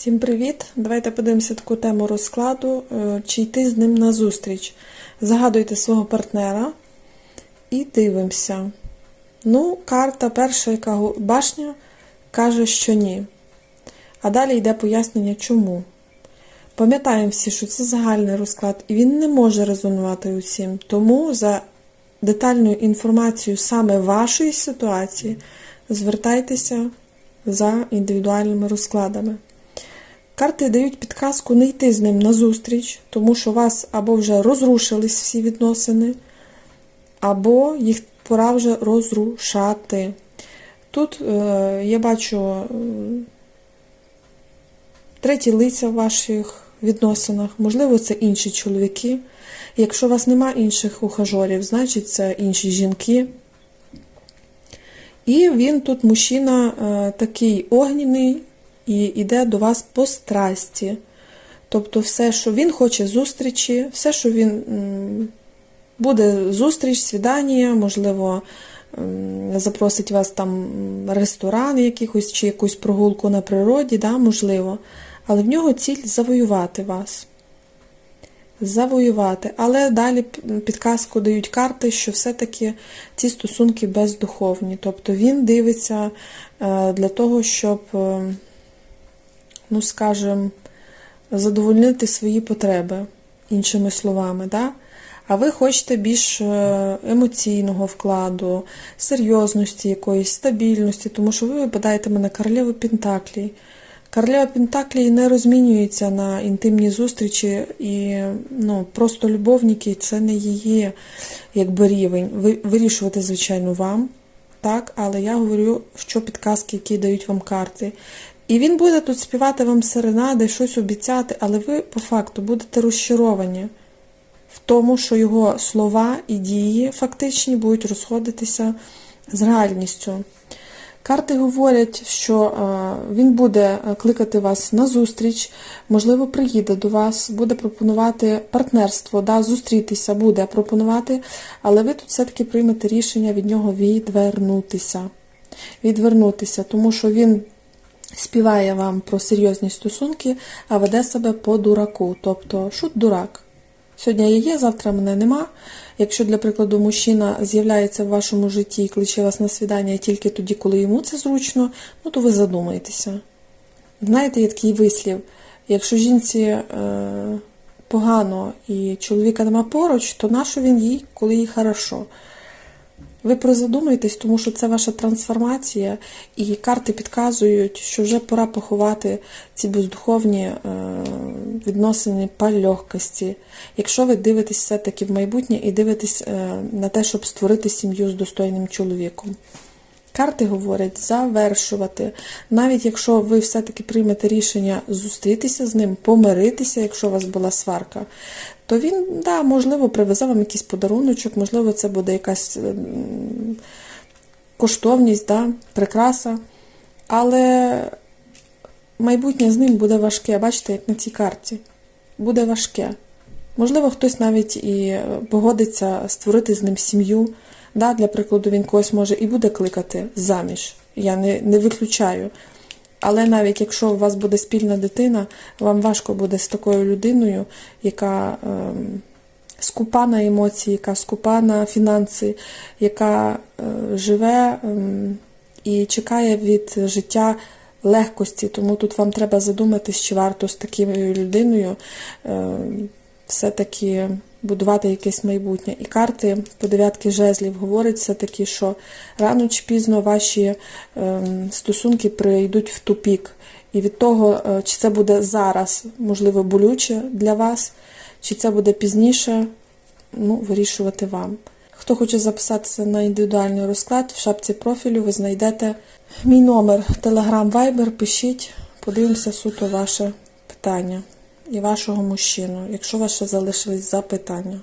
Всім привіт! Давайте подивимося таку тему розкладу, е, чи йти з ним на зустріч. Загадуйте свого партнера і дивимося. Ну, карта перша, яка башня, каже, що ні. А далі йде пояснення, чому. Пам'ятаємо всі, що це загальний розклад, і він не може резонувати усім. Тому за детальною інформацією саме вашої ситуації звертайтеся за індивідуальними розкладами. Карти дають підказку не йти з ним на зустріч, тому що у вас або вже розрушились всі відносини, або їх пора вже розрушати. Тут е, я бачу треті лиця в ваших відносинах, можливо, це інші чоловіки. Якщо у вас нема інших ухажорів, значить це інші жінки. І він тут мужчина е, такий огняний і йде до вас по страсті. Тобто, все, що він хоче зустрічі, все, що він буде зустріч, свідання, можливо, запросить вас там ресторан якихось чи якусь прогулку на природі, да, можливо. Але в нього ціль завоювати вас. Завоювати. Але далі підказку дають карти, що все-таки ці стосунки бездуховні. Тобто він дивиться е, для того, щоб, е, ну скажімо, задовольнити свої потреби, іншими словами. Да? А ви хочете більш е, емоційного вкладу, серйозності якоїсь, стабільності, тому що ви випадаєте мене королеву Пентаклій. Королева Пентаклій не розмінюється на інтимні зустрічі, і ну, просто любовники це не її якби, рівень. Ви, вирішувати, звичайно, вам, так, але я говорю, що підказки, які дають вам карти. І він буде тут співати вам серенади, щось обіцяти, але ви по факту будете розчаровані в тому, що його слова і дії фактичні будуть розходитися з реальністю. Карти говорять, що е, він буде кликати вас на зустріч, можливо, приїде до вас, буде пропонувати партнерство, да, зустрітися буде пропонувати, але ви тут все-таки приймете рішення від нього відвернутися. Відвернутися, тому що він співає вам про серйозні стосунки, а веде себе по дураку, тобто шут дурак. Сьогодні я є, завтра мене нема. Якщо, для прикладу, мужчина з'являється в вашому житті і кличе вас на свідання тільки тоді, коли йому це зручно, ну то ви задумаєтеся. Знаєте, є такий вислів: якщо жінці е, погано і чоловіка нема поруч, то нащо він їй, коли їй хорошо? Ви прозадумайтесь, тому що це ваша трансформація, і карти підказують, що вже пора поховати ці бездуховні е, відносини по легкості. Якщо ви дивитесь все-таки в майбутнє і дивитесь е, на те, щоб створити сім'ю з достойним чоловіком. Карти говорять завершувати. Навіть якщо ви все-таки приймете рішення зустрітися з ним, помиритися, якщо у вас була сварка, то він, да, можливо, привезе вам якийсь подаруночок, можливо, це буде якась ем, коштовність, да, прикраса. Але майбутнє з ним буде важке, бачите, як на цій карті. Буде важке. Можливо, хтось навіть і погодиться створити з ним сім'ю. Да, Для прикладу, він когось може і буде кликати заміж. Я не, не виключаю. Але навіть якщо у вас буде спільна дитина, вам важко буде з такою людиною, яка ем, скупа на емоції, яка скупа на фінанси, яка е, живе ем, і чекає від життя легкості. Тому тут вам треба задуматись, чи варто з такою людиною ем, все-таки будувати якесь майбутнє. І карти по дев'ятки жезлів говорять все-таки, що рано чи пізно ваші ем, стосунки прийдуть в тупік. І від того, е, чи це буде зараз, можливо, болюче для вас, чи це буде пізніше, ну, вирішувати вам. Хто хоче записатися на індивідуальний розклад, в шапці профілю ви знайдете мій номер Telegram Viber, пишіть, подивимося суто ваше питання і вашого мужчину, якщо у вас ще залишились запитання.